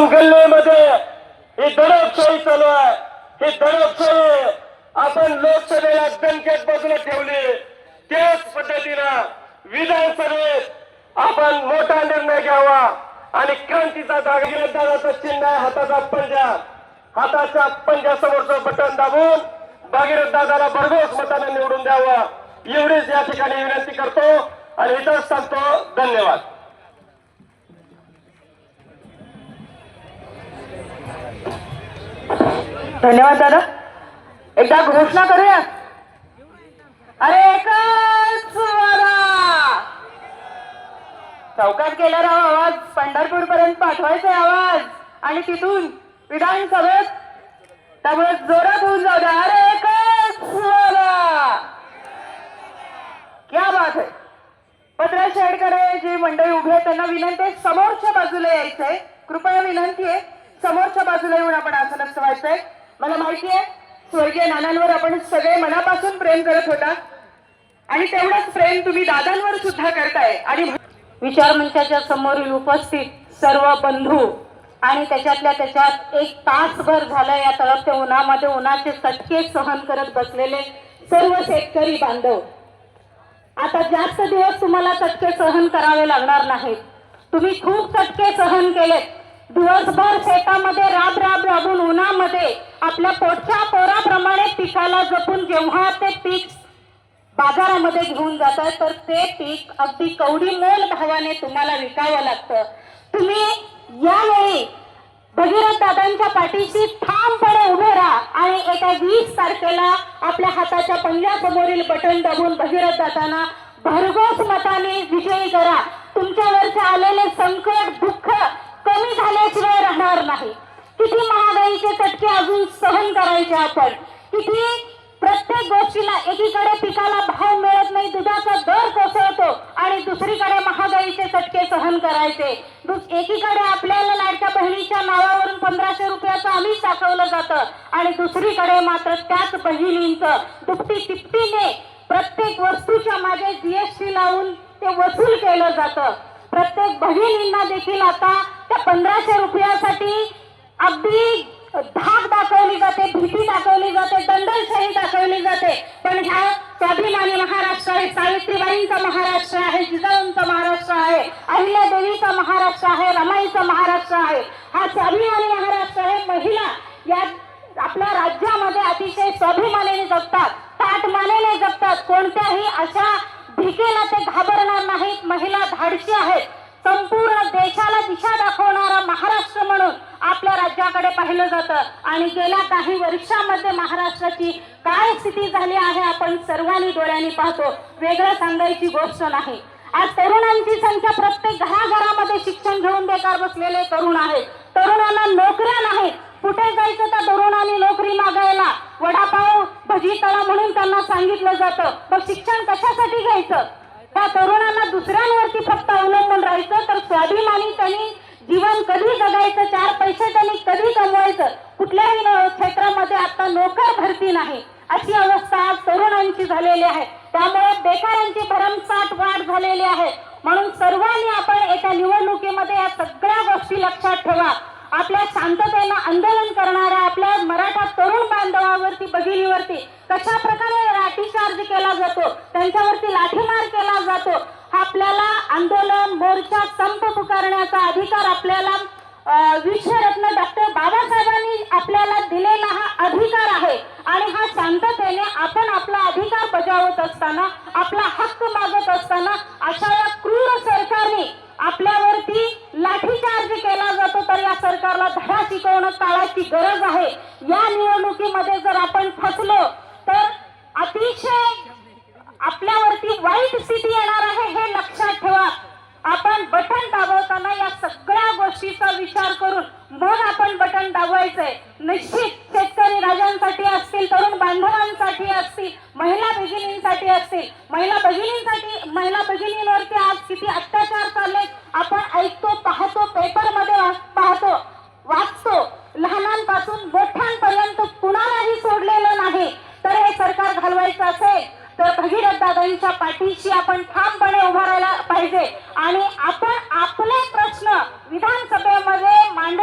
दोन गल्लीमध्ये ही दडपशाही चालू आहे. ही दडपशाही आपण लोकसभेला दणक्यात बाजूला ठेवली. त्याच पद्धतीनं विधानसभेत आपण मोठा निर्णय घ्यावा आणि क्रांतीचा दागिनेदाराचा चिन्ह आहे हाताचा पंजा. हाताच्या पंजासमोरचं बटन दाबून भागीरथ दादाला भरघोस मताने निवडून द्यावं. एवढीच या ठिकाणी विनंती करतो आणि इथंच सांगतो धन्यवाद. धन्यवाद दादा. एकदा घोषणा करूया? अरे एकच चौकात गेला राव आवाज पंढरपूर पर्यंत पाठवायचा आवाज. आणि तिथून विधानसभेत त्यामुळे जोरात होऊन जाऊ द्या. अरे एकच क्या बात आहे पत्रा शेडकडे जी मंडळी उभी आहे त्यांना विनंती आहे समोरच्या बाजूला यायचंय. कृपया विनंती आहे समोरच्या बाजूला येऊन आपण आसनस्थ व्हायचंय मला माहिती आहे स्वर्गीय नानांवर आपण सगळे मनापासून प्रेम करत होता. आणि तेवढंच प्रेम तुम्ही दादांवर सुद्धा करताय. आणि विचार मंचाच्या समोरील उपस्थित सर्व बंधू आणि त्याच्यातल्या त्याच्यात एक तासभर झालं या तळपत्या उन्हामध्ये उन्हाचे सटके सहन करत बसलेले सर्व शेतकरी बांधव. आता जास्त दिवस तुम्हाला चटके सहन करावे लागणार नाहीत. तुम्ही खूप चटके सहन केलेत. दिवसभर शेतामध्ये राब राब राबून उन्हामध्ये आपल्या पोटच्या पोराप्रमाणे पिकाला जपून जेव्हा ते पीक बाजारामध्ये घेऊन जातात तर ते पीक अगदी कवडी मोल भावाने तुम्हाला विकावं लागतं. तुम्ही यावेळी भगीरथ दादांच्या पाठीशी ठामपणे उभे राहा आणि एका वीस तारखेला आपल्या हाताच्या पंजासमोरील बटन दाबून भगीरथ दादांना भरघोस मताने विजयी करा. तुमच्यावरचे आलेले संकट दुःख कमी झाल्याशिवाय राहणार नाही. किती महागाईचे चटके अजून सहन करायचे आपण. किती प्रत्येक गोष्टीला एकीकडे पिकाला भाव मिळत नाही दुधाचा दर कोसळतो आणि दुसरीकडे महागाईचे चटके सहन करायचे. एकीकडे आपल्याला लाडक्या बहिणीच्या नावावरून पंधराशे रुपयाचं आम्हीच दाखवलं जातं आणि दुसरीकडे मात्र त्याच बहिणींचं दुपटी तिपटीने प्रत्येक वस्तूच्या मागे जीएसटी लावून ते वसूल केलं जातं. प्रत्येक बहिणींना देखील आता त्या पंधराशे रुपयासाठी अगदी धाक दाखवली जाते भीती दाखवली जाते दंडलशाही दाखवली जाते. पण ह्या स्वाभिमानी महाराष्ट्र आहे सावित्रीबाईंचा महाराष्ट्र आहे जिजाऊंचा महाराष्ट्र आहे अहिल्यादेवीचा महाराष्ट्र आहे रमाईचा महाराष्ट्र आहे. हा स्वाभिमानी महाराष्ट्र आहे महिला या आपल्या राज्यामध्ये अतिशय स्वाभिमानाने जगतात ताटमानेने जगतात. कोणत्याही अशा भीकेला ते घाबरणार नाहीत. महिला धाडशी आहेत. संपूर्ण देशाला दिशा दाखवणारा महाराष्ट्र म्हणून आपल्या राज्याकडे पाहिलं जातं. आणि गेल्या काही वर्षामध्ये महाराष्ट्राची काय स्थिती झाली आहे आपण सर्वांनी डोळ्यांनी पाहतो. वेगळं सांगायची गोष्ट नाही. आज तरुणांची संख्या प्रत्येक घराघरामध्ये शिक्षण घेऊन बेकार बसलेले तरुण आहेत. तरुणांना नोकऱ्या नाहीत. कुठे जायचं त्या तरुणांनी नोकरी मागायला? वडापाव भजी तळा म्हणून त्यांना सांगितलं जातं. मग शिक्षण कशासाठी घ्यायचं? त्या तरुणांना दुसऱ्यांवरती फक्त अवलंबून राहायचं तर स्वाभिमान कुठल्याही क्षेत्रामध्ये आता नोकर भरती नाही. अशी अवस्था आज तरुणांची झालेली आहे. त्यामुळे बेकारांची भरमसाठ वाढ झालेली आहे. म्हणून सर्वांनी आपण एका निवडणुकीमध्ये या सगळ्या गोष्टी लक्षात ठेवा. आपल्या शांततेनं आंदोलन करणाऱ्या आपल्या मराठा तरुण बांधवावरती भगिनीवरती कशा प्रकारे लाठीचार्ज केला जातो त्यांच्यावरती लाठीमार केला जातो हा आपल्याला आंदोलन मोर्चा संप पुकारण्याचा अधिकार आपल्याला विश्वरत्न डॉक्टर बाबासाहेबांनी आपल्याला दिलेला हा अधिकार आहे. आणि हा शांततेने आपण आपला अधिकार बजावत असताना आपला हक्क मागत असताना अशा या क्रूर सरकारने आपल्यावरती लाठीचार्ज केला जातो तर या सरकारला धडा शिकवणं काळाची गरज आहे. या निवडणुकीमध्ये जर आपण फसलो तर अतिशय आपल्यावरती वाईट स्थिती येणार आहे हे लक्षात ठेवा. आपण बटन दाबवताना या सगळ्या गोष्टीचा विचार करून मग आपण बटन दाबवायचंय. निश्चित शेतकरी राजांसाठी असतील तरुण बांधवांसाठी असतील महिला भगिनींसाठी असतील. महिला भगिनींसाठी महिला भगिनींवरती आज किती अत्याचार चालले आपण ऐकतो पाहतो पेपरमध्ये पाहतो वाचतो. लहानांपासून मोठ्यांपर्यंत कुणालाही सोडलेलं नाही. तर हे सरकार घालवायचं असेल तर भगीरथ दादांच्या पाठीशी आपण ठामपणे उभा राहायला पाहिजे. आणि आपण आपले प्रश्न विधानसभेमध्ये मांड